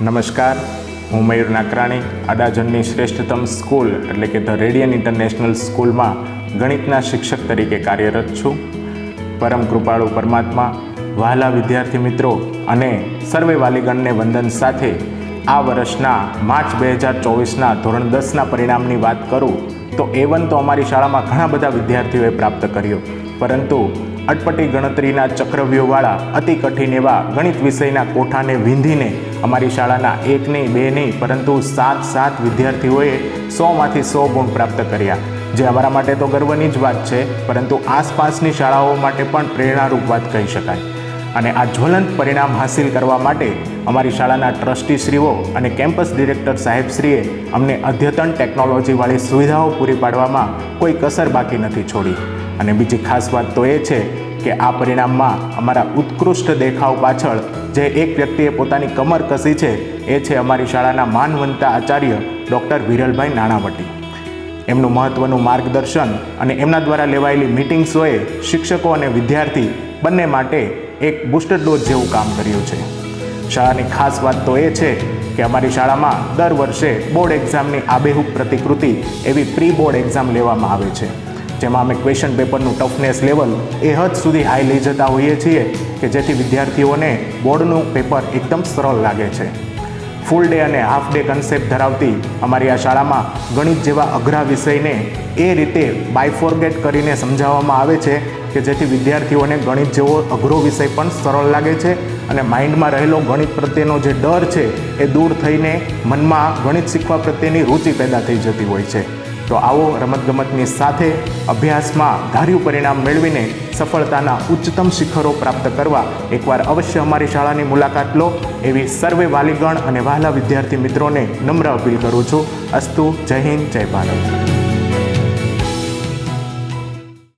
નમસ્કાર, હું મયુર નાકરાણી, અડાજણની શ્રેષ્ઠતમ સ્કૂલ, એટલે કે ધ રેડિયન ઇન્ટરનેશનલ સ્કૂલમાં ગણિતના શિક્ષક તરીકે કાર્યરત છું. પરમ કૃપાળુ પરમાત્મા, વહાલા વિદ્યાર્થી મિત્રો અને સર્વે વાલીગણને વંદન સાથે આ વર્ષના માર્ચ બે હજાર ચોવીસના ધોરણ દસના પરિણામની વાત કરું, તો એ વન તો અમારી શાળામાં ઘણા બધા વિદ્યાર્થીઓએ પ્રાપ્ત કર્યો. પરંતુ અટપટી ગણતરીના ચક્રવ્યૂહવાળા અતિ કઠિન એવા ગણિત વિષયના કોઠાને વીંધીને અમારી શાળાના એક નહીં બે નહીં પરંતુ સાત સાત વિદ્યાર્થીઓએ સોમાંથી સો ગુણ પ્રાપ્ત કર્યા. જે અમારા માટે તો ગર્વની જ વાત છે, પરંતુ આસપાસની શાળાઓ માટે પણ પ્રેરણારૂપ વાત કહી શકાય. અને આ જ્વલંત પરિણામ હાંસિલ કરવા માટે અમારી શાળાના ટ્રસ્ટીશ્રીઓ અને કેમ્પસ ડિરેક્ટર સાહેબશ્રીએ અમને અદ્યતન ટેકનોલોજીવાળી સુવિધાઓ પૂરી પાડવામાં કોઈ કસર બાકી નથી છોડી. અને બીજી ખાસ વાત તો એ છે કે આ પરિણામમાં અમારા ઉત્કૃષ્ટ દેખાવ પાછળ જે એક વ્યક્તિએ પોતાની કમર કસી છે, એ છે અમારી શાળાના માનવંતા આચાર્ય ડૉક્ટર વિરલભાઈ નાણાવટી. એમનું મહત્ત્વનું માર્ગદર્શન અને એમના દ્વારા લેવાયેલી મિટિંગ્સોએ શિક્ષકો અને વિદ્યાર્થી બંને માટે એક બુસ્ટર ડોઝ જેવું કામ કર્યું છે. શાળાની ખાસ વાત તો એ છે કે અમારી શાળામાં દર વર્ષે બોર્ડ એક્ઝામની આબેહૂબ પ્રતિકૃતિ એવી પ્રી બોર્ડ એક્ઝામ લેવામાં આવે છે. જેમાં અમે ક્વેશ્ચન પેપરનું ટફનેસ લેવલ એ હદ સુધી હાઈ લઈ જતા હોઈએ છીએ કે જેથી વિદ્યાર્થીઓને બોર્ડનું પેપર એકદમ સરળ લાગે છે. ફૂલ ડે અને હાફ ડે કન્સેપ્ટ ધરાવતી અમારી આ શાળામાં ગણિત જેવા અઘરા વિષયને એ રીતે બાયફોર્ગેટ કરીને સમજાવવામાં આવે છે કે જેથી વિદ્યાર્થીઓને ગણિત જેવો અઘરો વિષય પણ સરળ લાગે છે અને માઇન્ડમાં રહેલો ગણિત પ્રત્યેનો જે ડર છે એ દૂર થઈને મનમાં ગણિત શીખવા પ્રત્યેની રુચિ પેદા થઈ જતી હોય છે. તો આવો રમતગમતની સાથે અભ્યાસમાં ધાર્યું પરિણામ મેળવીને સફળતાના ઉચ્ચતમ શિખરો પ્રાપ્ત કરવા એકવાર અવશ્ય અમારી શાળાની મુલાકાત લો. એવી સર્વે વાલીગણ અને વહાલા વિદ્યાર્થી મિત્રોને નમ્ર અપીલ કરું છું. અસ્તુ, જય હિન્દ, જય ભારત.